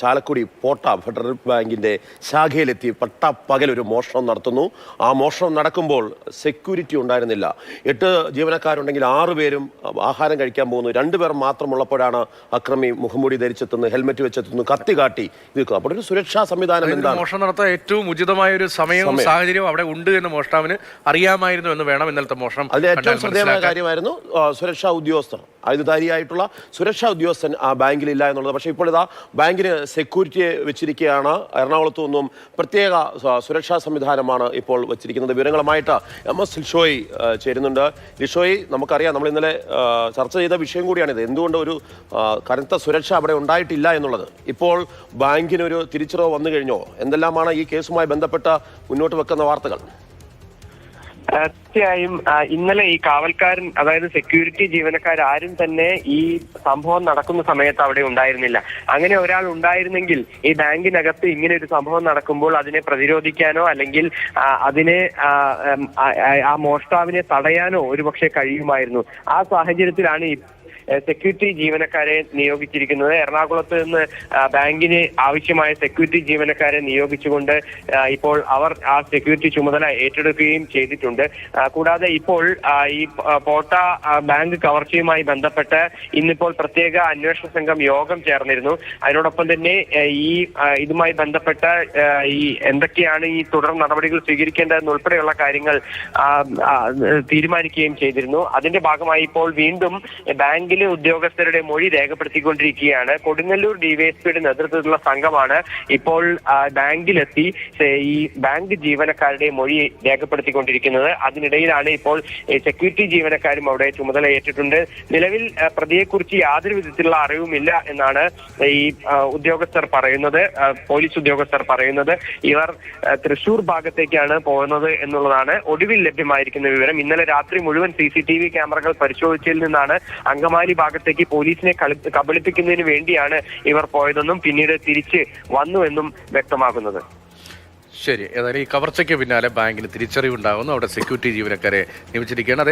ചാലക്കുടി പോട്ട federal ബാങ്കിന്റെ ശാഖയിലെത്തി പട്ടപ്പകൽ ഒരു മോഷണം നടത്തുന്നു. ആ മോഷണം നടക്കുമ്പോൾ സെക്യൂരിറ്റി ഉണ്ടായിരുന്നില്ല. എട്ട് ജീവനക്കാരുണ്ടെങ്കിൽ ആറുപേരും ആഹാരം കഴിക്കാൻ പോകുന്നു. രണ്ടുപേർ മാത്രമുള്ളപ്പോഴാണ് അക്രമി മുഖംമൂടി ധരിച്ചെത്തുന്നു ഹെൽമെറ്റ് വെച്ചെത്തുന്നു കത്തി കാട്ടി നിൽക്കുന്നു. അപ്പോൾ ഒരു സുരക്ഷാ സംവിധാനം എന്താണ്? മോഷണം നടത്താൻ ഏറ്റവും ഉചിതമായ ഒരു സമയവും സമയം. സാഹചര്യവും അവിടെ ഉണ്ട് എന്ന് മോഷ്ടാവിന് അറിയാമായിരുന്നു എന്ന് വേണം ഇന്നലത്തെ മോഷണം അതിൽ ഏറ്റവും ശ്രദ്ധേയമായ കാര്യമായിരുന്നു സുരക്ഷാ ഉദ്യോഗസ്ഥർ. ആയുധധാരിയായിട്ടുള്ള സുരക്ഷാ ഉദ്യോഗസ്ഥൻ ആ ബാങ്കിലില്ല എന്നുള്ളത്. പക്ഷേ ഇപ്പോൾ ഇതാ ബാങ്കിന് സെക്യൂരിറ്റിയെ വെച്ചിരിക്കുകയാണ്. എറണാകുളത്തു നിന്നും പ്രത്യേക സുരക്ഷാ സംവിധാനമാണ് ഇപ്പോൾ വെച്ചിരിക്കുന്നത്. വിവരങ്ങളുമായിട്ട് എം എസ് ലിഷോയി ചേരുന്നുണ്ട്. ലിഷോയി നമുക്കറിയാം നമ്മൾ ഇന്നലെ ചർച്ച ചെയ്ത വിഷയം കൂടിയാണിത്. എന്തുകൊണ്ട് ഒരു കനത്ത സുരക്ഷ അവിടെ ഉണ്ടായിട്ടില്ല എന്നുള്ളത്. ഇപ്പോൾ ബാങ്കിനൊരു തിരിച്ചറിവ് വന്നു കഴിഞ്ഞോ? എന്തെല്ലാമാണ് ഈ കേസുമായി ബന്ധപ്പെട്ട മുന്നോട്ട് വെക്കുന്ന വാർത്തകൾ? തീർച്ചയായും ഇന്നലെ ഈ കാവൽക്കാരൻ അതായത് സെക്യൂരിറ്റി ജീവനക്കാർ ആരും തന്നെ ഈ സംഭവം നടക്കുന്ന സമയത്ത് അവിടെ ഉണ്ടായിരുന്നില്ല. അങ്ങനെ ഒരാൾ ഉണ്ടായിരുന്നെങ്കിൽ ഈ ബാങ്കിനകത്ത് ഇങ്ങനെ ഒരു സംഭവം നടക്കുമ്പോൾ അതിനെ പ്രതിരോധിക്കാനോ അല്ലെങ്കിൽ അതിനെ ആ, മോഷ്ടാവിനെ തടയാനോ ഒരുപക്ഷെ കഴിയുമായിരുന്നു. ആ സാഹചര്യത്തിലാണ് സെക്യൂരിറ്റി ജീവനക്കാരെ നിയോഗിച്ചിരിക്കുന്നത്. എറണാകുളത്ത് നിന്ന് ബാങ്കിന് ആവശ്യമായ സെക്യൂരിറ്റി ജീവനക്കാരെ നിയോഗിച്ചുകൊണ്ട് ഇപ്പോൾ അവർ ആ സെക്യൂരിറ്റി ചുമതല ഏറ്റെടുക്കുകയും ചെയ്തിട്ടുണ്ട്. കൂടാതെ ഇപ്പോൾ ഈ പോട്ട ബാങ്ക് കവർച്ചയുമായി ബന്ധപ്പെട്ട് ഇന്നിപ്പോൾ പ്രത്യേക അന്വേഷണ സംഘം യോഗം ചേർന്നിരുന്നു. അതിനോടൊപ്പം തന്നെ ഈ ഇതുമായി ബന്ധപ്പെട്ട ഈ എന്തൊക്കെയാണ് ഈ തുടർ നടപടികൾ സ്വീകരിക്കേണ്ടതെന്ന് ഉൾപ്പെടെയുള്ള കാര്യങ്ങൾ തീരുമാനിക്കുകയും ചെയ്തിരുന്നു. അതിന്റെ ഭാഗമായി ഇപ്പോൾ വീണ്ടും ബാങ്കിലെ ഉദ്യോഗസ്ഥരുടെ മൊഴി രേഖപ്പെടുത്തിക്കൊണ്ടിരിക്കുകയാണ്. കൊടുങ്ങല്ലൂർ ഡിവൈഎസ്പിയുടെ നേതൃത്വത്തിലുള്ള സംഘമാണ് ഇപ്പോൾ ബാങ്കിലെത്തി ഈ ബാങ്ക് ജീവനക്കാരുടെ മൊഴി രേഖപ്പെടുത്തിക്കൊണ്ടിരിക്കുന്നത്. അതിനിടയിലാണ് ഇപ്പോൾ സെക്യൂരിറ്റി ജീവനക്കാരും അവിടെ ചുമതല ഏറ്റിട്ടുണ്ട്. നിലവിൽ പ്രതിയെക്കുറിച്ച് യാതൊരു വിധത്തിലുള്ള അറിവുമില്ല എന്നാണ് ഈ ഉദ്യോഗസ്ഥർ പറയുന്നത് പോലീസ് ഉദ്യോഗസ്ഥർ പറയുന്നത്. ഇവർ തൃശൂർ ഭാഗത്തേക്കാണ് പോകുന്നത് എന്നുള്ളതാണ് ഒടുവിൽ ലഭ്യമായിരിക്കുന്ന വിവരം. ഇന്നലെ രാത്രി മുഴുവൻ സി ക്യാമറകൾ പരിശോധിച്ചതിൽ നിന്നാണ് അങ്കമാലി ഭാഗത്തേക്ക് പോലീസിനെ കബളിപ്പിക്കുന്നതിന് വേണ്ടിയാണ് ഇവർ പോയതെന്നും പിന്നീട് തിരിച്ച് വന്നുവെന്നും വ്യക്തമാകുന്നത്. ശരി ഏതായാലും ഈ കവർച്ചയ്ക്ക് പിന്നാലെ ബാങ്കിന് തിരിച്ചറിവുണ്ടാകുന്നു. അവിടെ സെക്യൂരിറ്റി ജീവനക്കാരെ നിയമിച്ചിരിക്കുകയാണ്.